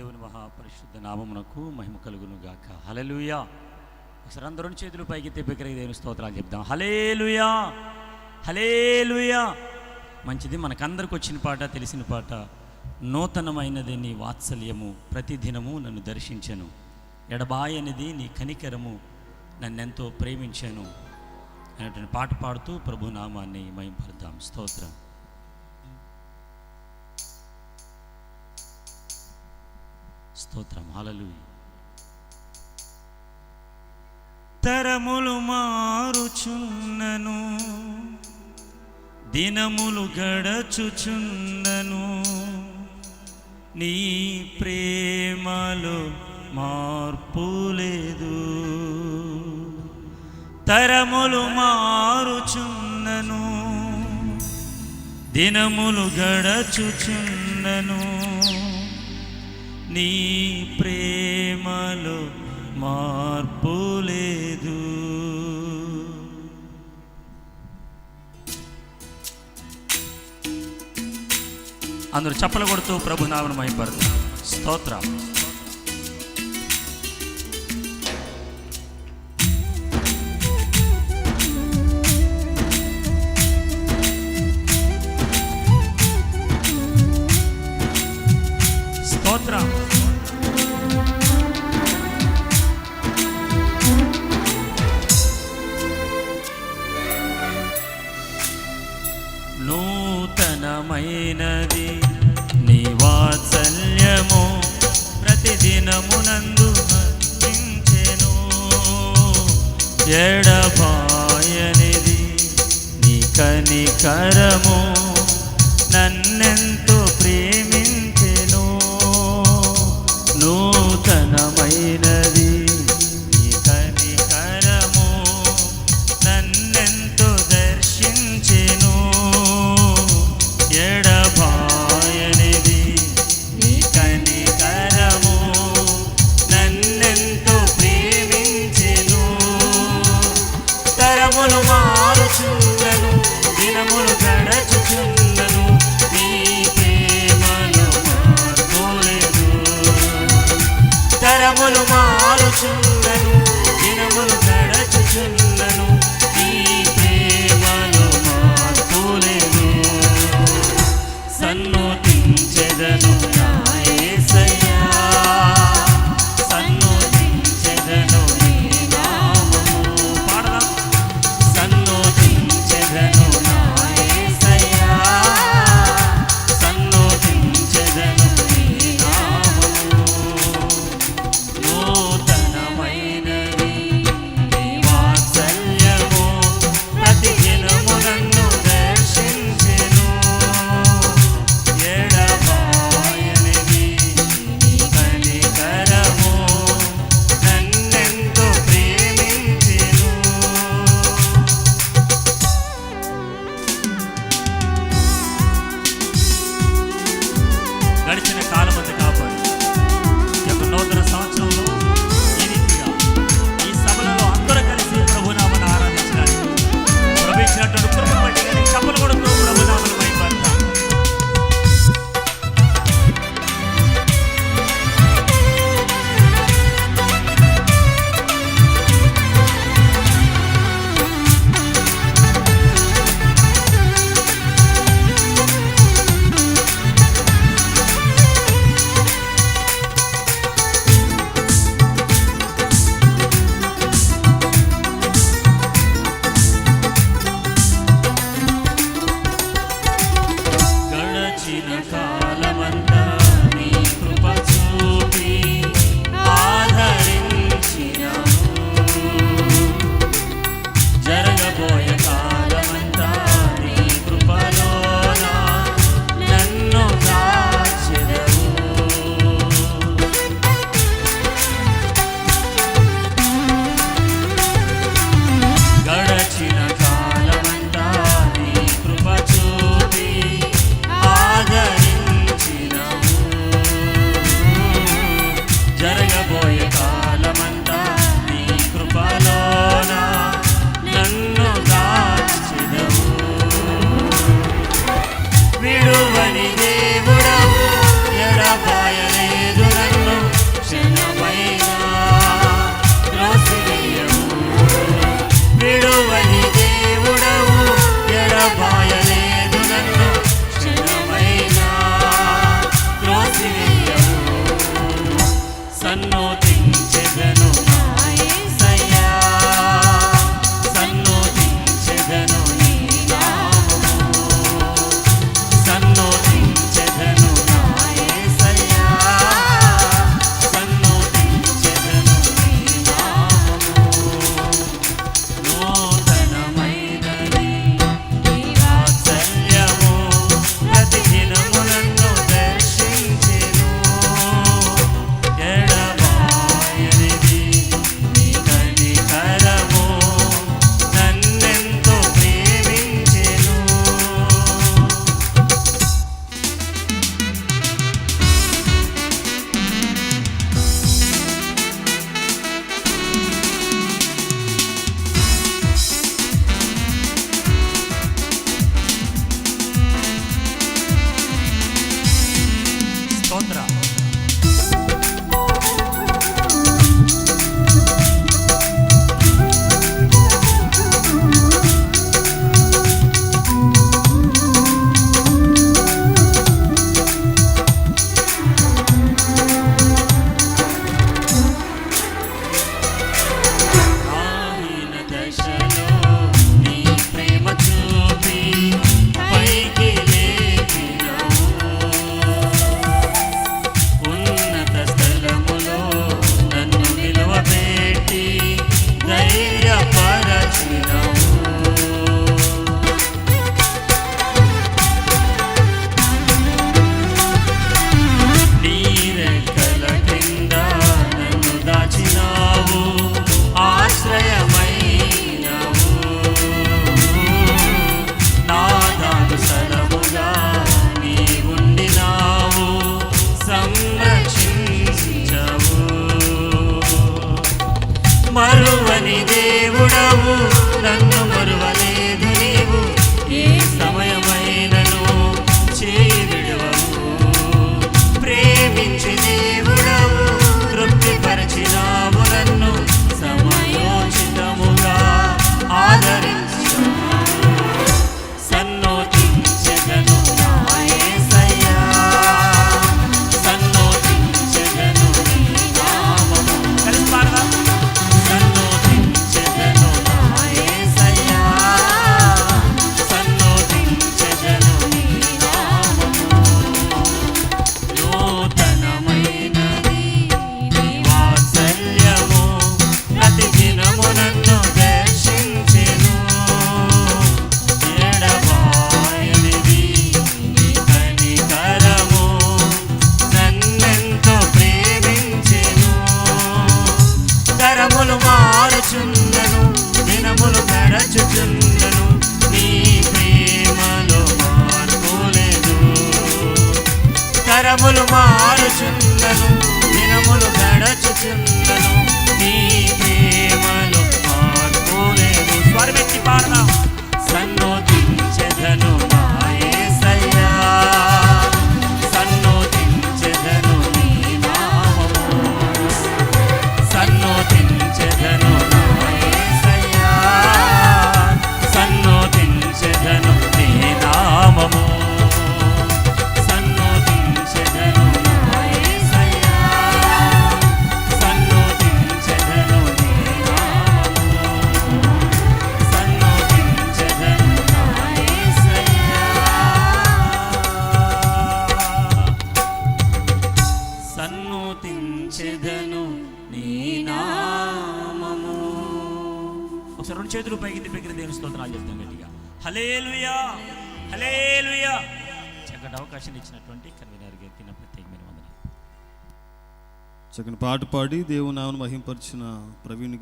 దేవుని మహాపరిశుద్ధ నామమునకు మహిమ కలుగును గాక హలలుయా ఒకసారి అందరూ చేతులు పైకి తిప్పికరికి దేవుని స్తోత్రాలు చెప్దాం. హలేలుయా హలేలుయా మంచిది మనకందరికి వచ్చిన పాట తెలిసిన పాట. నూతనమైనది నీ వాత్సల్యము. ప్రతిదినము నన్ను దర్శించను. ఎడబాయనిది నీ కనికరము. నన్నెంతో ప్రేమించాను. అనేటువంటి పాట పాడుతూ ప్రభునామాన్ని నామాన్ని మహింపడతాం స్తోత్రం. స్తోత్రం. హలలు తరములు మారుచున్నను దినములు గడచుచున్నను నీ ప్రేమలో మార్పు లేదు. తరములు మారుచున్నను దినములు గడచుచున్నను నీ ప్రేమలో మార్పు లేదు. అందరూ చప్పలు కొడుతూ ప్రభు నామను స్తోత్రం స్తోత్రం. నూతనమైనది నీ వాత్సల్యము ప్రతిదినమునందు మన్నించెను. ఎడబాయనిది నీ కనికరము తరములు మారుచున్నను దినములు గడచుచున్నను గడిచిన కాలం వ్యాపించగను otra. స్థుతించెదను నీ నామము. ఒకసారి రెండు చేతులు పైకి దగ్గర దేవుని స్తోత్రాలు చెప్తాం గట్టిగా. హలేలుయా హలేలుయా చక్కటి అవకాశం ఇచ్చినటువంటి కన్వీనర్ గారికి నా ప్రత్యేకమైన వందనాలు. చక్కని పాట పాడి దేవుని నామను మహింపరిచిన ప్రవీణ్